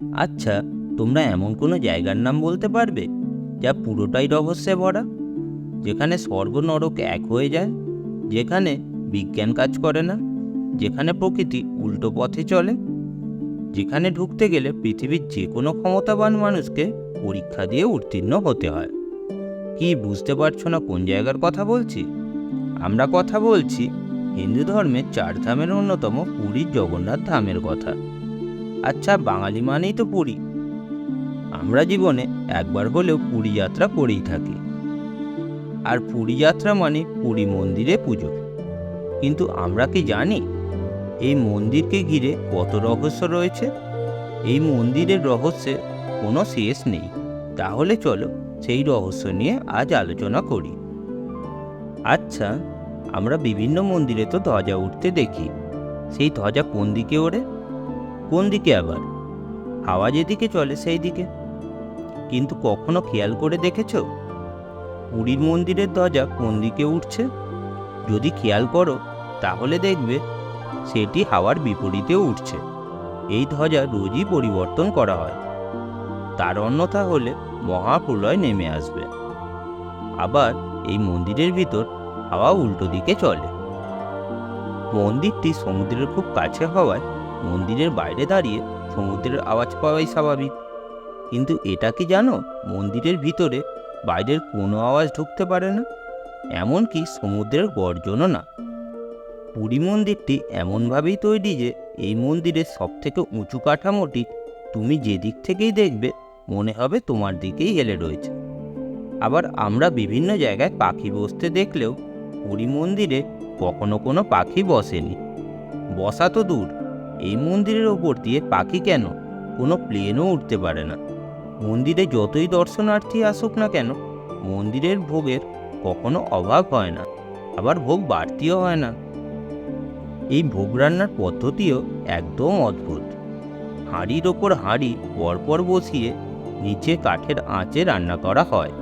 আচ্ছা তোমরা এমন কোনো জায়গার নাম বলতে পারবে যা পুরোটাই রহস্যে ভরা? যেখানে স্বর্গ নরক এক হয়ে যায়, যেখানে বিজ্ঞান কাজ করে না, যেখানে প্রকৃতি উল্টো পথে চলে, যেখানে ঢুকতে গেলে পৃথিবীর যে কোনো ক্ষমতাবান মানুষকে পরীক্ষা দিয়ে উত্তীর্ণ হতে হয়। কি বুঝতে পারছ না কোন জায়গার কথা বলছি? আমরা কথা বলছি হিন্দু ধর্মের চার ধামের অন্যতম পুরীর জগন্নাথ ধামের কথা। আচ্ছা বাঙালি মানেই তো পুরী। আমরা জীবনে একবার হলেও পুরী যাত্রা করেই থাকি। আর পুরী যাত্রা মানে পুরী মন্দিরে পুজো। কিন্তু আমরা কি জানি, এই মন্দিরকে ঘিরে কত রহস্য রয়েছে? এই মন্দিরের রহস্যে কোনো শেষ নেই। তাহলে চলো সেই রহস্য নিয়ে আজ আলোচনা করি। আচ্ছা আমরা বিভিন্ন মন্দিরে তো ধ্বজা উঠতে দেখি। সেই ধ্বজা কোন দিকে ওড়ে? কোন দিকে আবার? হাওয়া যেদিকে চলে, সেই দিকে। কিন্তু কখনো খেয়াল করে দেখেছ? পুরীর মন্দিরের ধ্বজা কোন দিকে উঠছে? যদি খেয়াল করো, তাহলে দেখবে সেটি হাওয়ার বিপরীতেও উঠছে। এই ধ্বজা রোজই পরিবর্তন করা হয়। তার অন্যথা হলে মহাপ্রলয় নেমে আসবে। আবার এই মন্দিরের ভিতর হাওয়া উল্টো দিকে চলে। মন্দিরটি সমুদ্রের খুব কাছে হওয়ায় মন্দিরের বাইরে দাঁড়িয়ে সমুদ্রের আওয়াজ পাওয়াই স্বাভাবিক। কিন্তু এটা কি জানো? মন্দিরের ভিতরে বাইরের কোনো আওয়াজ ঢুকতে পারে না। এমনকি সমুদ্রের গর্জনও না। পুরী মন্দিরটি এমনভাবেই তৈরি যে এই মন্দিরের সবথেকে উঁচু কাঠামোটি তুমি যে দিক থেকেই দেখবে, মনে হবে তোমার দিকেই হেলে রয়েছে। আবার আমরা বিভিন্ন জায়গায় পাখি বসতে দেখলেও পুরী মন্দিরে কখনো কোনো পাখি বসেনি। বসা তো দূর। এই মন্দিরের ওপর দিয়ে পাখি কেন? কোনো প্লেনও উঠতে পারে না। মন্দিরে যতই দর্শনার্থী আসুক না কেন, মন্দিরের ভোগের কখনো অভাব হয় না, আবার ভোগ বাড়তিও হয় না। এই ভোগ রান্নার পদ্ধতিও একদম অদ্ভুত। হাঁড়ির ওপর হাঁড়ি পরপর বসিয়ে নিচে কাঠের আঁচে রান্না করা হয়।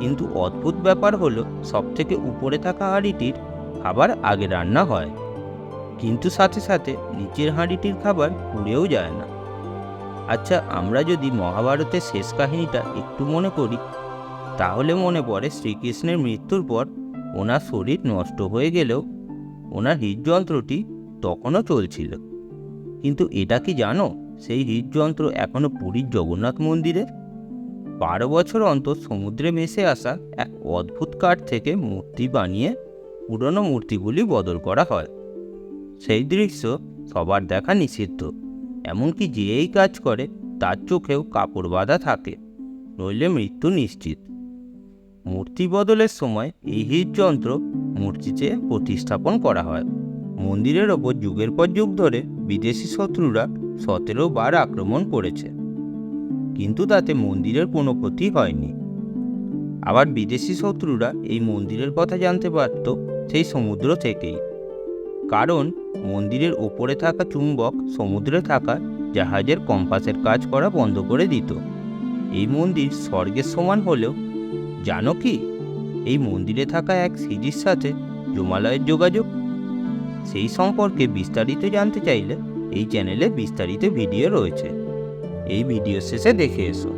কিন্তু অদ্ভুত ব্যাপার হলো, সবথেকে উপরে থাকা হাঁড়িটির খাবার আগে রান্না হয়। কিন্তু সাথে সাথে নিচের হাঁড়িটির খাবার পুড়েও যায় না। আচ্ছা আমরা যদি মহাভারতের শেষ কাহিনীটা একটু মনে করি, তাহলে মনে পড়ে শ্রীকৃষ্ণের মৃত্যুর পর ওনার শরীর নষ্ট হয়ে গেলেও ওনার হৃদযন্ত্রটি তখনও চলছিল। কিন্তু এটা কি জানো, সেই হৃদযন্ত্র এখনও পুরীর জগন্নাথ মন্দিরে বারো বছর অন্তর সমুদ্রে ভেসে আসা এক অদ্ভুত কাঠ থেকে মূর্তি বানিয়ে পুরনো মূর্তিগুলি বদল করা হয়। সেই দৃশ্য সবার দেখা নিষিদ্ধ। এমনকি যে এই কাজ করে, তার চোখেও কাপড় বাঁধা থাকে, নইলে মৃত্যু নিশ্চিত। মূর্তি বদলের সময় এই হৃদযন্ত্র মূর্তিতে প্রতিস্থাপন করা হয়। মন্দিরের ওপর যুগের পর যুগ ধরে বিদেশি শত্রুরা সতেরো বার আক্রমণ করেছে। কিন্তু তাতে মন্দিরের কোনো ক্ষতি হয়নি। আবার বিদেশি শত্রুরা এই মন্দিরের কথা জানতে পারত সেই সমুদ্র থেকেই। কারণ মন্দিরের ওপরে থাকা চুম্বক সমুদ্রে থাকা জাহাজের কম্পাসের কাজ করা বন্ধ করে দিত। এই মন্দির স্বর্গের সমান হলেও, জানো কি? এই মন্দিরে থাকা এক সিজির সাথে জমালয়ের যোগাযোগ। সেই সম্পর্কে বিস্তারিত জানতে চাইলে এই চ্যানেলে বিস্তারিত ভিডিও রয়েছে। এই ভিডিও শেষে দেখে এসো।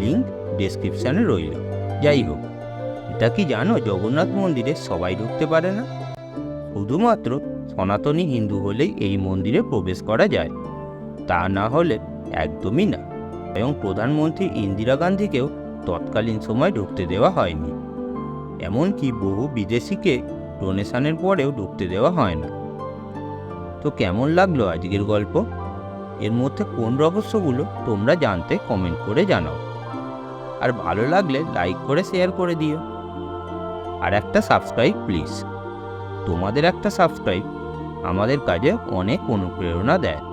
লিঙ্ক ডেসক্রিপশানে রইল। যাই হোক, এটা কি জানো জগন্নাথ মন্দিরে সবাই ঢুকতে পারে না? শুধুমাত্র সনাতনী হিন্দু হলেই এই মন্দিরে প্রবেশ করা যায়। তা না হলে একদমই না। এবং প্রধানমন্ত্রী ইন্দিরা গান্ধীকেও তৎকালীন সময় ঢুকতে দেওয়া হয়নি। এমনকি বহু বিদেশিকে ডোনেশনের পরেও ঢুকতে দেওয়া হয় না। তো কেমন লাগল আজকের গল্প? এর মধ্যে কোন রহস্যগুলো তোমরা জানতে কমেন্ট করে জানাও। আর ভালো লাগলে লাইক করে শেয়ার করে দিও। আর একটা সাবস্ক্রাইব প্লিজ তোমাদের একটা সাবস্ক্রাইব আমাদের কাজে অনেক অনুপ্রেরণা দেয়।